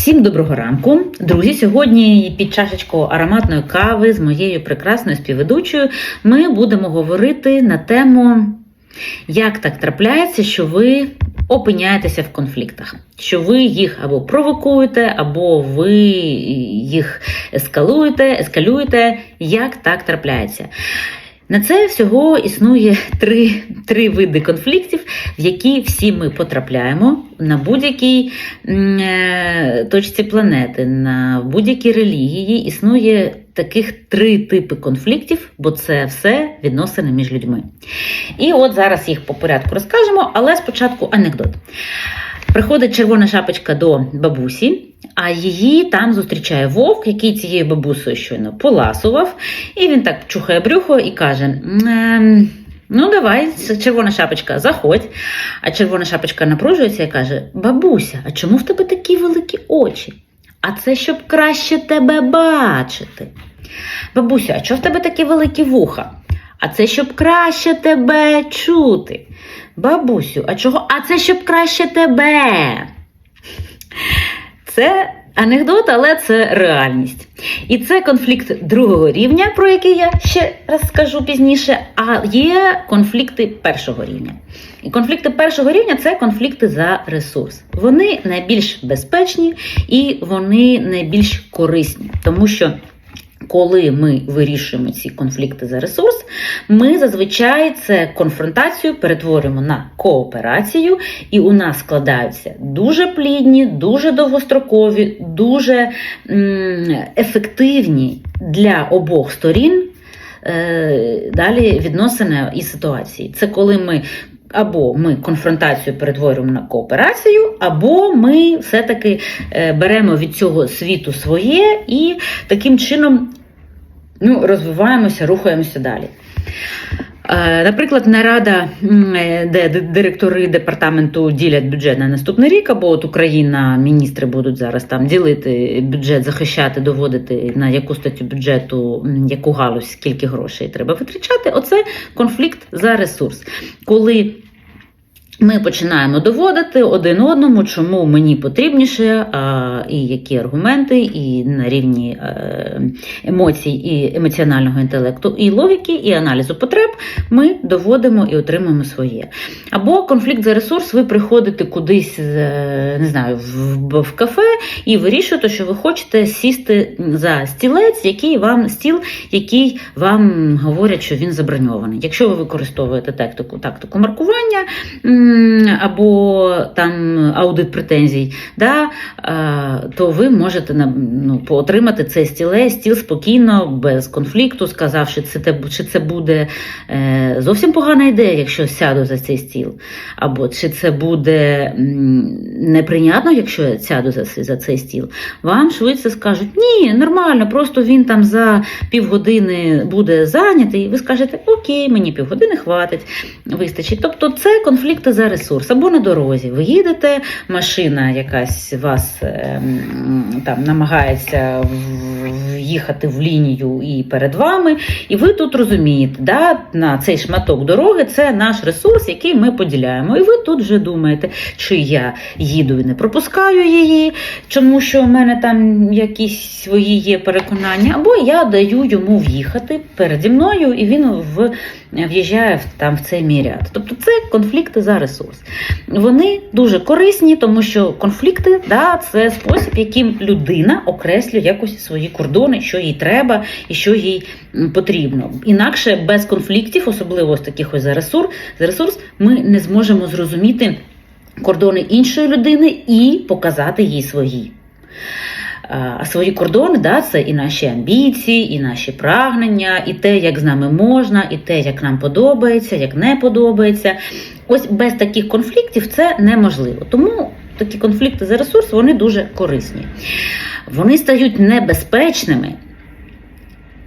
Всім доброго ранку, друзі. Сьогодні під чашечку ароматної кави з моєю прекрасною співведучою ми будемо говорити на тему, як так трапляється, що ви опиняєтеся в конфліктах, що ви їх або провокуєте, або ви їх ескалуєте, ескалюєте. Як так трапляється? На це всього існує три, три види конфліктів, в які всі ми потрапляємо на будь-якій е, точці планети, на будь-якій релігії. Існує таких три типи конфліктів, бо це все відносини між людьми. І от зараз їх по порядку розкажемо, але спочатку анекдот. Приходить червона шапочка до бабусі, а її там зустрічає вовк, який цією бабусею щойно поласував, і він так чухає брюхо і каже: «Ем, Ну, давай, червона шапочка, заходь. А червона шапочка напружується і каже: Бабуся, а чому в тебе такі великі очі? А це щоб краще тебе бачити. Бабуся, а чого в тебе такі великі вуха? А це щоб краще тебе чути. Бабусю, а чого? А це щоб краще тебе. Це анекдот, але це реальність. І це конфлікт другого рівня, про який я ще раз скажу пізніше. А є конфлікти першого рівня. І конфлікти першого рівня це конфлікти за ресурс. Вони найбільш безпечні і вони найбільш корисні, тому що. Коли ми вирішуємо ці конфлікти за ресурс, ми зазвичай це конфронтацію перетворюємо на кооперацію, і у нас складаються дуже плідні, дуже довгострокові, дуже ефективні для обох сторін е, далі відносини і ситуації. Це коли ми. Або ми конфронтацію перетворюємо на кооперацію, або ми все-таки е, беремо від цього світу своє і таким чином ну, розвиваємося, рухаємося далі. Е, Наприклад, нарада, е, де директори департаменту ділять бюджет на наступний рік, або от Україна, міністри будуть зараз там ділити бюджет, захищати, доводити на яку статтю бюджету, яку галузь, скільки грошей треба витрачати. Оце конфлікт за ресурс. Коли ми починаємо доводити один одному, чому мені потрібніше, а, і які аргументи, і на рівні е, емоцій, і емоціонального інтелекту, і логіки, і аналізу потреб ми доводимо і отримуємо своє. Або конфлікт за ресурс, ви приходите кудись, е, не знаю, в, в кафе і вирішуєте, що ви хочете сісти за стілець, який вам стіл, який вам говорять, що він заброньований. Якщо ви використовуєте тактику, тактику маркування або там аудит претензій, да, е, то ви можете ну, отримати цей стілець, стіл спокійно, без конфлікту, сказавши, чи це буде е, зовсім погана ідея, якщо сяду за цей стіл, або чи це буде неприйнятно, якщо я сяду за цей стіл. Вам швидше скажуть, ні, нормально, просто він там за півгодини буде зайнятий, і ви скажете, окей, мені півгодини хватить, вистачить. Тобто це конфлікти за ресурс. Або на дорозі. Ви їдете, машина якась вас ем, там намагається в'їхати в лінію і перед вами, і ви тут розумієте, да, на цей шматок дороги це наш ресурс, який ми поділяємо. І ви тут вже думаєте, чи я їду і не пропускаю її, тому що в мене там якісь свої є переконання, або я даю йому в'їхати переді мною, і він в, в'їжджає там в цей мій ряд. Тобто це конфлікти за ресурс. Вони дуже корисні, тому що конфлікти да, це спосіб, яким людина окреслює якось свої кордони, що їй треба і що їй потрібно. Інакше без конфліктів, особливо ось таких ось за ресурс, за ресурс, ми не зможемо зрозуміти кордони іншої людини і показати їй свої. А свої кордони да, це і наші амбіції, і наші прагнення, і те, як з нами можна, і те, як нам подобається, як не подобається. Ось без таких конфліктів це неможливо. Тому такі конфлікти за ресурс вони дуже корисні. Вони стають небезпечними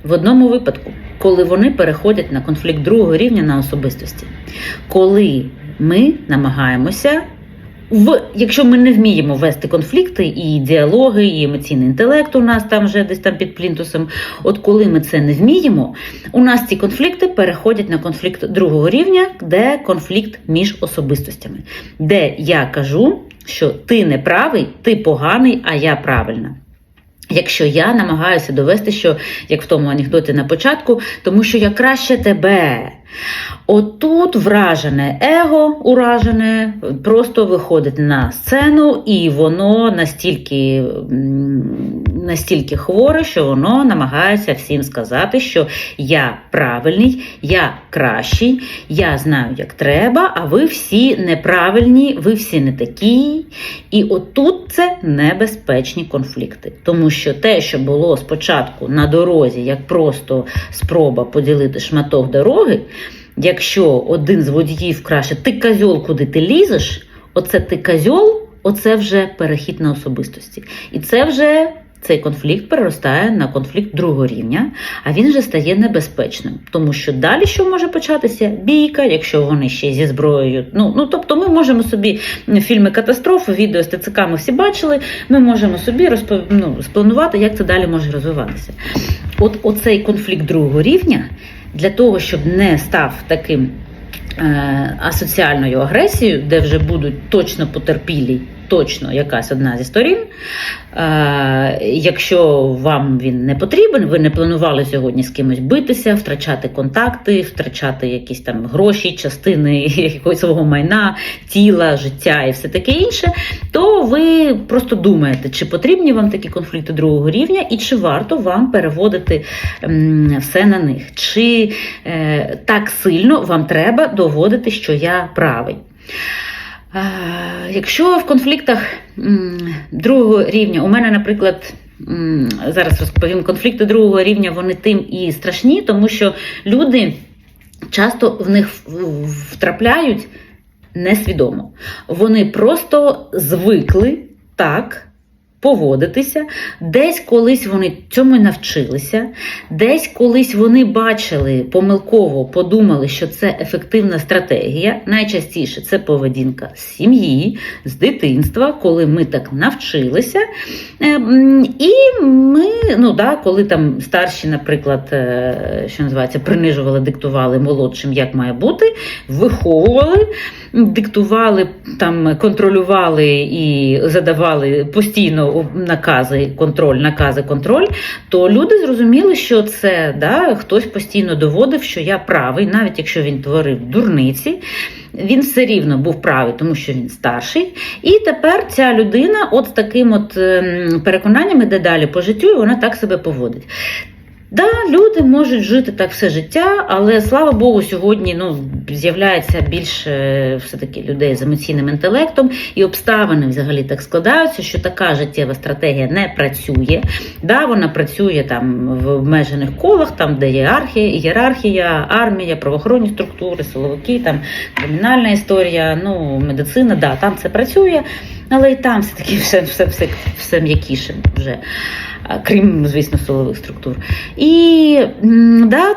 в одному випадку, коли вони переходять на конфлікт другого рівня на особистості. Коли ми намагаємося в, якщо ми не вміємо вести конфлікти і діалоги, і емоційний інтелект у нас там вже десь там під плінтусом. От коли ми це не вміємо, у нас ці конфлікти переходять на конфлікт другого рівня, де конфлікт між особистостями, де я кажу, що ти не правий, ти поганий, а я правильна. Якщо я намагаюся довести, що як в тому анекдоті на початку, тому що я краще тебе. Отут вражене его, уражене, просто виходить на сцену, і воно настільки, настільки хворе, що воно намагається всім сказати, що я правильний, я кращий, я знаю, як треба, а ви всі неправильні, ви всі не такі. І отут це небезпечні конфлікти. Тому що те, що було спочатку на дорозі, як просто спроба поділити шматок дороги. Якщо один з водіїв краще, ти козьол, куди ти лізеш, оце ти козьол, оце вже перехід на особистості. І це вже цей конфлікт переростає на конфлікт другого рівня, а він вже стає небезпечним. Тому що далі що може початися? Бійка, якщо вони ще зі зброєю. Ну, ну тобто ми можемо собі фільми катастрофи, відео з ТЦК ми всі бачили, ми можемо собі розпов... ну, спланувати, як це далі може розвиватися. От оцей конфлікт другого рівня для того, щоб не став таким е, асоціальною агресією, де вже будуть точно потерпілі, точно якась одна зі сторін. Е, якщо вам він не потрібен, ви не планували сьогодні з кимось битися, втрачати контакти, втрачати якісь там гроші, частини якогось свого майна, тіла, життя і все таке інше, то ви просто думаєте, чи потрібні вам такі конфлікти другого рівня, і чи варто вам переводити все на них, чи е, так сильно вам треба доводити, що я правий. Якщо в конфліктах другого рівня, у мене, наприклад, зараз розповім, конфлікти другого рівня вони тим і страшні, тому що люди часто в них втрапляють несвідомо. Вони просто звикли так поводитися, десь колись вони цьому навчилися, десь колись вони бачили помилково, подумали, що це ефективна стратегія. Найчастіше це поведінка з сім'ї, з дитинства, коли ми так навчилися. Е, І ми, ну да, коли там старші, наприклад, е, що називається, принижували, диктували молодшим, як має бути, виховували, диктували, там, контролювали і задавали постійно накази, контроль, накази, контроль, то люди зрозуміли, що це да, хтось постійно доводив, що я правий, навіть якщо він творив дурниці. Він все рівно був правий, тому що він старший. І тепер ця людина, от таким от ем, переконанням іде далі по життю, і вона так себе поводить. Да, люди можуть жити так все життя, але слава Богу, сьогодні ну, з'являється більше все-таки людей з емоційним інтелектом, і обставини взагалі так складаються, що така життєва стратегія не працює. Да, вона працює там в обмежених колах, там де ієрархія, ієрархія, армія, правоохоронні структури, силовики, там кримінальна історія, ну медицина, да, там це працює, але і там все таки все, все, все, все м'якіше вже. А, Крім, звісно, силових структур. І да,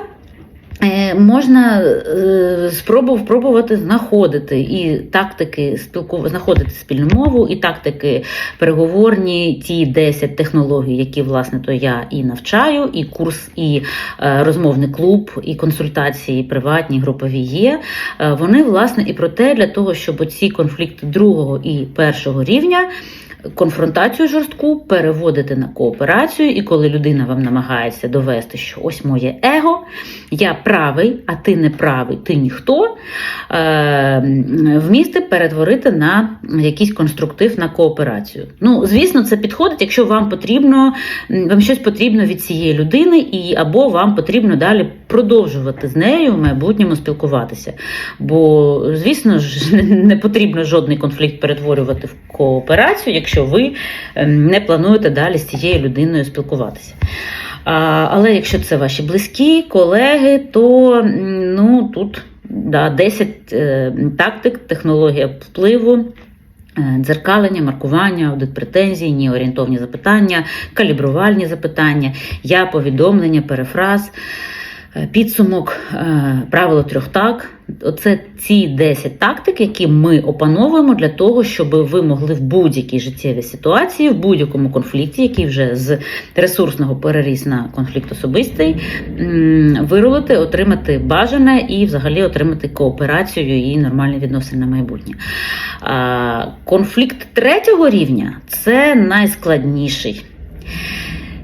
е, можна е, спробу, спробувати знаходити і тактики спілку... знаходити спільну мову, і тактики переговорні, ті 10 технологій, які власне то я і навчаю, і курс, і е, розмовний клуб, і консультації приватні, групові є. Е, Вони власне і про те, для того, щоб оці конфлікти другого і першого рівня конфронтацію жорстку переводити на кооперацію, і коли людина вам намагається довести, що ось моє его, я правий, а ти не правий, ти ніхто, е, вмісти перетворити на якийсь конструктив на кооперацію. Ну, звісно, це підходить, якщо вам потрібно, вам щось потрібно від цієї людини, і або вам потрібно далі продовжувати з нею в майбутньому спілкуватися. Бо, звісно ж, не потрібно жодний конфлікт перетворювати в кооперацію, якщо ви ем, не плануєте далі з цією людиною спілкуватися. Але якщо це ваші близькі, колеги, то ну, тут да, 10 е, тактик, технологія впливу. е, Дзеркалення, маркування, аудит претензій, ні орієнтовні запитання, калібрувальні запитання, я повідомлення, перефраз. Е, Підсумок е, правило трьох так. Оце ці 10 тактик, які ми опановуємо для того, щоб ви могли в будь-якій життєвій ситуації, в будь-якому конфлікті, який вже з ресурсного переріс на конфлікт особистий, м, вирулити, отримати бажане і взагалі отримати кооперацію і нормальні відносини на майбутнє. Конфлікт третього рівня це найскладніший.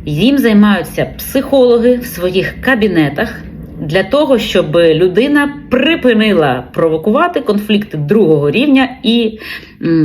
Їм займаються психологи в своїх кабінетах для того, щоб людина припинила провокувати конфлікти другого рівня і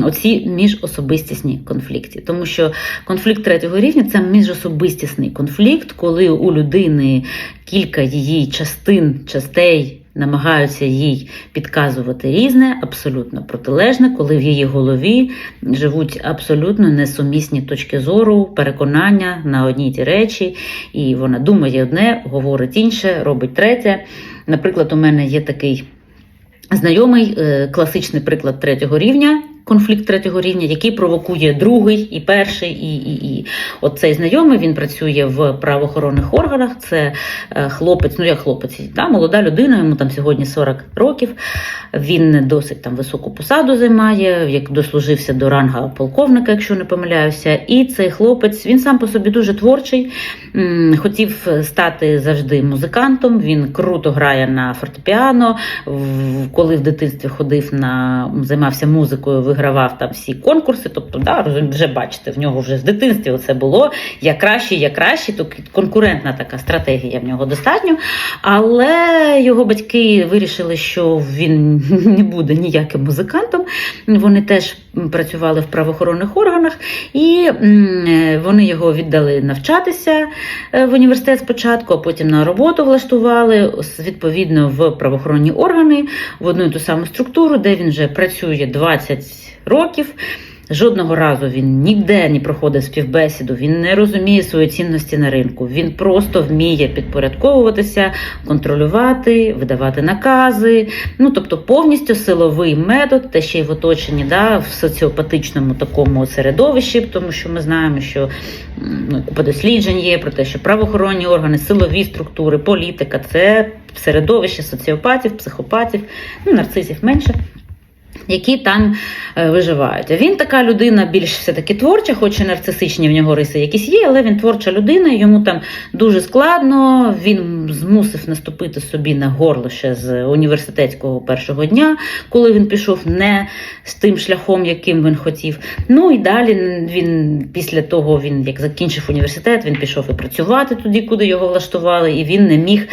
оці міжособистісні конфлікти. Тому що конфлікт третього рівня це міжособистісний конфлікт, коли у людини кілька її частин, частей. Намагаються їй підказувати різне, абсолютно протилежне, коли в її голові живуть абсолютно несумісні точки зору, переконання на одні ті речі, і вона думає одне, говорить інше, робить третє. Наприклад, у мене є такий знайомий е, класичний приклад третього рівня. Конфлікт третього рівня, який провокує другий і перший, і і, і. От цей знайомий він працює в правоохоронних органах. Це е, хлопець, ну як хлопець, да, молода людина, йому там сьогодні 40 років. Він досить там високу посаду займає, як дослужився до ранга полковника, якщо не помиляюся. І цей хлопець він сам по собі дуже творчий, хотів стати завжди музикантом. Він круто грає на фортепіано. Коли в дитинстві ходив на займався музикою, вигравав там всі конкурси. Тобто, да, вже бачите, в нього вже з дитинства це було я краще, я краще. То конкурентна така стратегія в нього достатньо. Але його батьки вирішили, що він не буде ніяким музикантом. Вони теж працювали в правоохоронних органах, і вони його віддали навчатися е, в університет спочатку, а потім на роботу влаштували відповідно в правоохоронні органи в одну і ту саму структуру, де він вже працює 20 років. Жодного разу він ніде не проходив співбесіду, він не розуміє свої цінності на ринку. Він просто вміє підпорядковуватися, контролювати, видавати накази. Ну тобто повністю силовий метод, те ще й в оточенні, да, в соціопатичному такому середовищі, тому що ми знаємо, що ну, досліджень є про те, що правоохоронні органи, силові структури, політика це середовище соціопатів, психопатів, ну, нарцисів менше які там е, виживають. Він така людина більш все-таки творча, хоч і нарцисичні в нього риси якісь є, але він творча людина, йому там дуже складно. Він змусив наступити собі на горло ще з університетського першого дня, коли він пішов не з тим шляхом, яким він хотів. Ну і далі він після того, він як закінчив університет, він пішов і працювати туди, куди його влаштували, і він не міг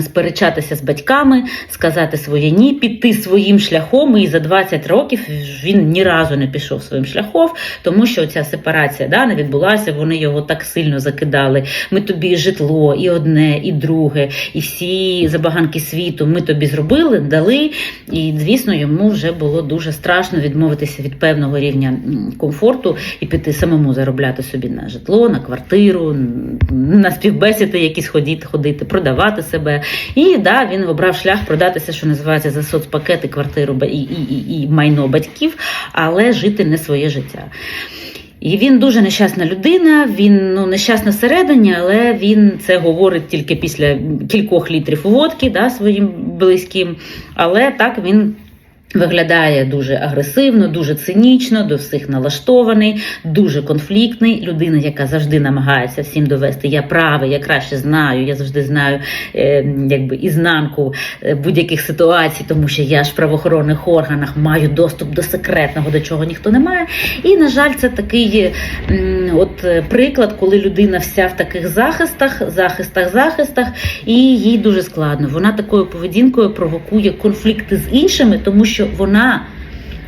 сперечатися з батьками, сказати своє ні, піти своїм шляхом. І за 20 років він ні разу не пішов своїм шляхом, тому що ця сепарація да, не відбулася. Вони його так сильно закидали. Ми тобі житло, і одне, і друге, і всі забаганки світу. Ми тобі зробили, дали. І звісно, йому вже було дуже страшно відмовитися від певного рівня комфорту і піти самому заробляти собі на житло, на квартиру, на співбесіди, якісь ходити, ходити, продавати себе. І да, він обрав шлях продатися, що називається за соцпакети, квартиру і, і, і, і майно батьків, але жити не своє життя. І він дуже нещасна людина, він ну, нещасна всередині, але він це говорить тільки після кількох літрів водки да, своїм близьким. Але так він. Виглядає дуже агресивно, дуже цинічно, до всіх налаштований, дуже конфліктний. Людина, яка завжди намагається всім довести, я правий, я краще знаю, я завжди знаю е, якби ізнанку е, будь-яких ситуацій, тому що я ж в правоохоронних органах маю доступ до секретного, до чого ніхто не має. І, на жаль, це такий м, от е, приклад, коли людина вся в таких захистах, захистах, захистах, і їй дуже складно. Вона такою поведінкою провокує конфлікти з іншими, тому що вона.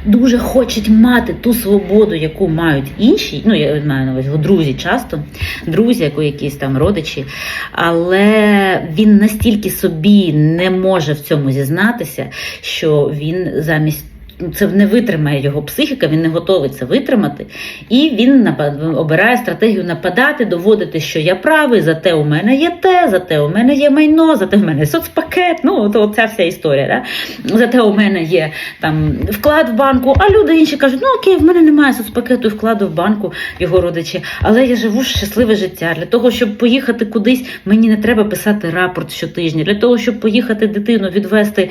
Дуже хоче мати ту свободу, яку мають інші. Ну, я маю на увазі друзі часто, друзі, у якісь там родичі. Але він настільки собі не може в цьому зізнатися, що він замість це не витримає його психіка, він не готовий це витримати. І він обирає стратегію нападати, доводити, що я правий, зате у мене є те, зате у мене є майно, зате у мене соцпакет. Ну, то ця вся історія. Да? Зате у мене є там вклад в банку, а люди інші кажуть, ну окей, в мене немає соцпакету і вкладу в банку його родичі, але я живу щасливе життя. Для того, щоб поїхати кудись, мені не треба писати рапорт щотижня. Для того, щоб поїхати дитину, відвести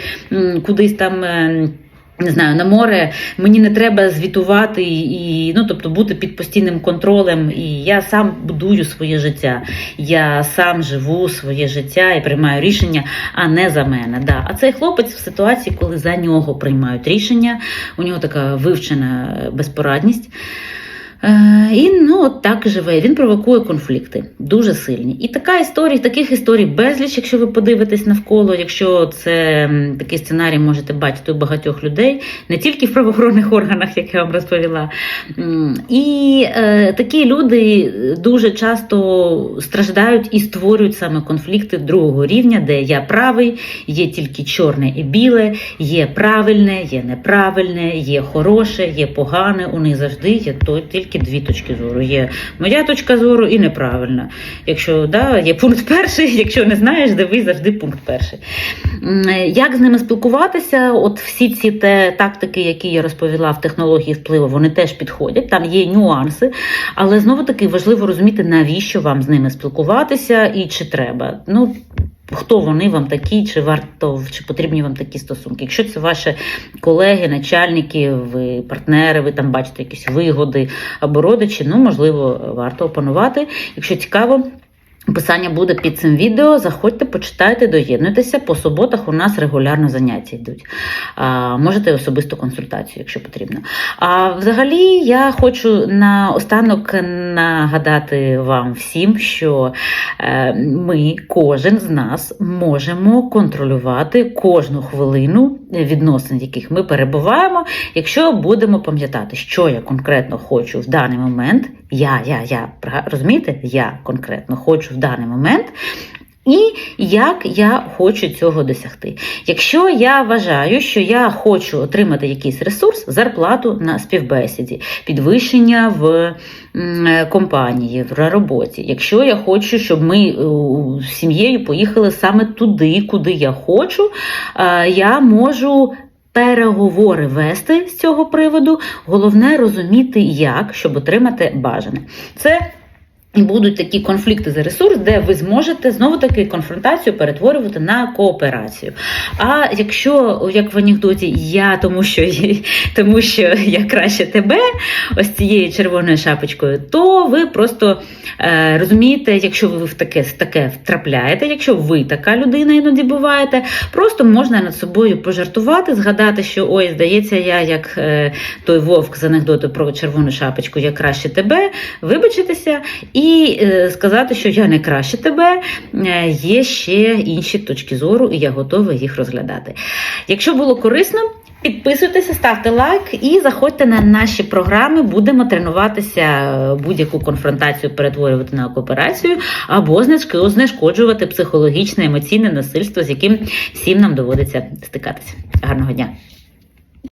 кудись там. Не знаю, на море мені не треба звітувати і ну, тобто бути під постійним контролем. І я сам будую своє життя. Я сам живу своє життя і приймаю рішення, а не за мене. Да. А цей хлопець в ситуації, коли за нього приймають рішення, у нього така вивчена безпорадність. Е, І ну от так живе. Він провокує конфлікти дуже сильні. І така історія, таких історій безліч, якщо ви подивитесь навколо, якщо це такий сценарій можете бачити у багатьох людей, не тільки в правоохоронних органах, як я вам розповіла. І е, такі люди дуже часто страждають і створюють саме конфлікти другого рівня, де я правий, є тільки чорне і біле, є правильне, є неправильне, є хороше, є погане. У них завжди є то тільки дві точки зору. Є моя точка зору і неправильна. Якщо да, є пункт перший, якщо не знаєш, дивись завжди пункт перший. Як з ними спілкуватися? От всі ці те, тактики, які я розповіла в технології впливу, вони теж підходять. Там є нюанси, але знову таки важливо розуміти, навіщо вам з ними спілкуватися і чи треба. Ну, Хто вони вам такі, чи варто чи потрібні вам такі стосунки? Якщо це ваші колеги, начальники, ви партнери, ви там бачите якісь вигоди або родичі, ну можливо, варто опанувати. Якщо цікаво. Описання буде під цим відео. Заходьте, почитайте, доєднуйтеся. По суботах у нас регулярно заняття йдуть. А, можете особисту консультацію, якщо потрібно. А взагалі я хочу наостанок нагадати вам всім, що е, ми, кожен з нас, можемо контролювати кожну хвилину відносин, в яких ми перебуваємо, якщо будемо пам'ятати, що я конкретно хочу в даний момент. Я, я, я розумієте? Я конкретно хочу в даний момент. І як я хочу цього досягти. Якщо я вважаю, що я хочу отримати якийсь ресурс, зарплату на співбесіді, підвищення в е, компанії, в роботі. Якщо я хочу, щоб ми е, з сім'єю поїхали саме туди, куди я хочу, е, я можу. Переговори вести з цього приводу, головне розуміти, як, щоб отримати бажане. Це і будуть такі конфлікти за ресурс, де ви зможете знову таки конфронтацію перетворювати на кооперацію. А якщо, як в анекдоті, я тому що тому що я краще тебе, ось цією червоною шапочкою, то ви просто е, розумієте, якщо ви в таке, в таке втрапляєте, якщо ви така людина іноді буваєте, просто можна над собою пожартувати, згадати, що ой, здається, я як е, той вовк з анекдоту про червону шапочку, я краще тебе, вибачитися. Е, сказати, що я не краще тебе, е, є ще інші точки зору, і я готова їх розглядати. Якщо було корисно, підписуйтеся, ставте лайк і заходьте на наші програми. Будемо тренуватися е, будь-яку конфронтацію перетворювати на кооперацію або знешк- знешкоджувати психологічне емоційне насильство, з яким всім нам доводиться стикатися. Гарного дня!